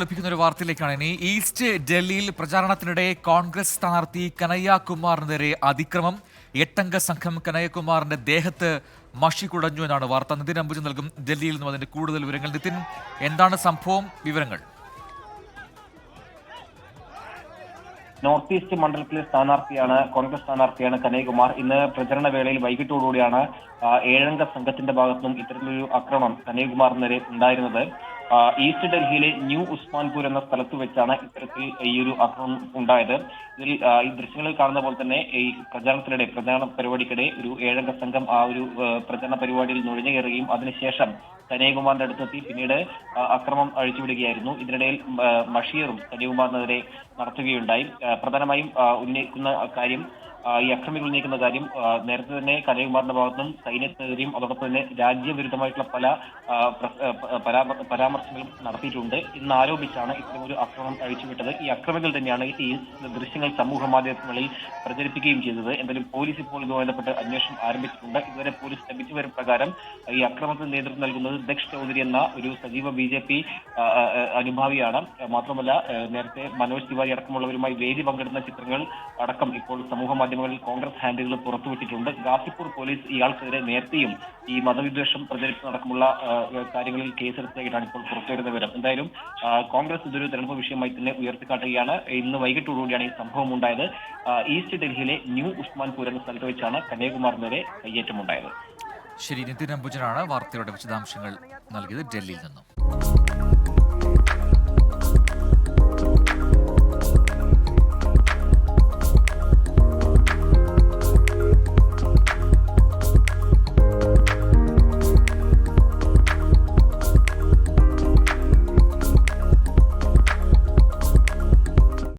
ലഭിക്കുന്ന ഒരു വാർത്തയിലേക്കാണ്. ഇനി ഈസ്റ്റ് ഡൽഹിയിൽ പ്രചാരണത്തിനിടെ കോൺഗ്രസ് സ്ഥാനാർത്ഥി കനയ്യകുമാറിനെതിരെ അതിക്രമം. എട്ടംഗ സംഘം കനയ്യകുമാറിന്റെ ദേഹത്ത് മഷി കുടഞ്ഞു എന്നാണ് വാർത്ത. നിതിൻ അംബുജ് നൽകും ഡൽഹിയിൽ നിന്നും അതിന്റെ കൂടുതൽ വിവരങ്ങൾ. നിതിൻ എന്താണ് സംഭവം? വിവരങ്ങൾ. നോർത്ത് ഈസ്റ്റ് മണ്ഡലത്തിലെ സ്ഥാനാർത്ഥിയാണ് കോൺഗ്രസ് സ്ഥാനാർത്ഥിയാണ് കനയ്യകുമാർ. ഇന്ന് പ്രചരണ വേളയിൽ വൈകിട്ടോടുകൂടിയാണ് ഏഴംഗ സംഘത്തിന്റെ ഭാഗത്തുനിന്നും ഇത്തരത്തിലൊരു ആക്രമണം കനയ്യകുമാറിനെതിരെ ഉണ്ടായിരുന്നത്. ഈസ്റ്റ് ഡൽഹിയിലെ ന്യൂ ഉസ്മാൻപൂർ എന്ന സ്ഥലത്ത് വെച്ചാണ് ഇത്തരത്തിൽ ഈ ഒരു അക്രമം ഉണ്ടായത്. ഇതിൽ ഈ ദൃശ്യങ്ങളിൽ കാണുന്ന പോലെ തന്നെ ഈ പ്രചാരണത്തിനിടെ പ്രചാരണ പരിപാടിക്കിടെ ഒരു ഏഴംഗ സംഘം ആ ഒരു പ്രചാരണ പരിപാടിയിൽ നുഴഞ്ഞു കയറുകയും അതിനുശേഷം കനയ്യകുമാറിന്റെ അടുത്തെത്തി പിന്നീട് അക്രമം അഴിച്ചുവിടുകയായിരുന്നു. ഇതിനിടയിൽ ബഷീറും കനയ്യകുമാറിനെതിരെ നടത്തുകയുണ്ടായി. പ്രധാനമായും ഉന്നയിക്കുന്ന കാര്യം ഈ അക്രമികൾ ഉന്നയിക്കുന്ന കാര്യം നേരത്തെ തന്നെ കനയ്യകുമാറിന്റെ ഭാഗത്തുനിന്നും സൈന്യത്തിനെതിരെയും അതോടൊപ്പം തന്നെ രാജ്യവിരുദ്ധമായിട്ടുള്ള പല പരാമർശങ്ങളും നടത്തിയിട്ടുണ്ട്. ഇന്ന് ആരോപിച്ചാണ് ഇത്തരമൊരു ആക്രമണം അഴിച്ചുവിട്ടത്. ഈ അക്രമികൾ തന്നെയാണ് ഈ ദൃശ്യങ്ങൾ സമൂഹ മാധ്യമങ്ങളിൽ പ്രചരിപ്പിക്കുകയും ചെയ്തത്. എന്തായാലും പോലീസ് ഇപ്പോൾ ഇതുമായി ബന്ധപ്പെട്ട് അന്വേഷണം ആരംഭിച്ചിട്ടുണ്ട്. ഇതുവരെ പോലീസ് ലഭിച്ചു വരും പ്രകാരം ഈ അക്രമത്തിന് നേതൃത്വം നൽകുന്നത് ദക്ഷ് ചൗധരി എന്ന ഒരു സജീവ ബി ജെ പി അനുഭാവിയാണ്. മാത്രമല്ല നേരത്തെ മനോജ് തിവാരി അടക്കമുള്ളവരുമായി വേദി പങ്കെടുക്കുന്ന ചിത്രങ്ങൾ അടക്കം ഇപ്പോൾ സമൂഹ മാധ്യമങ്ങളിൽ കോൺഗ്രസ് ഹാൻഡിലുകൾ പുറത്തുവിട്ടിട്ടുണ്ട്. ഗാസിപ്പൂർ പോലീസ് ഇയാൾക്കെതിരെ നേരത്തെയും ഈ മതവിദ്വേഷം പ്രചരിപ്പ് നടക്കുമുള്ള കാര്യങ്ങളിൽ കേസെടുത്തതായിട്ടാണ് ഇപ്പോൾ പുറത്തുവരുന്ന വിവരം. എന്തായാലും കോൺഗ്രസ് ഇതൊരു തെരഞ്ഞെടുപ്പ് വിഷയമായി തന്നെ ഉയർത്തിക്കാട്ടുകയാണ്. ഇന്ന് വൈകിട്ടോടുകൂടിയാണ് ഈ സംഭവം ഉണ്ടായത്. ഈസ്റ്റ് ഡൽഹിയിലെ ന്യൂ ഉസ്മാൻപൂർ എന്ന സ്ഥലത്ത് വെച്ചാണ് കന്യാകുമാറിനെതിരെ കയ്യേറ്റമുണ്ടായത്. ശരി നിതിൻ അംബുജനാണ് വാർത്തയുടെ വിശദാംശങ്ങൾ നൽകിയത് ഡൽഹിയിൽ നിന്നും.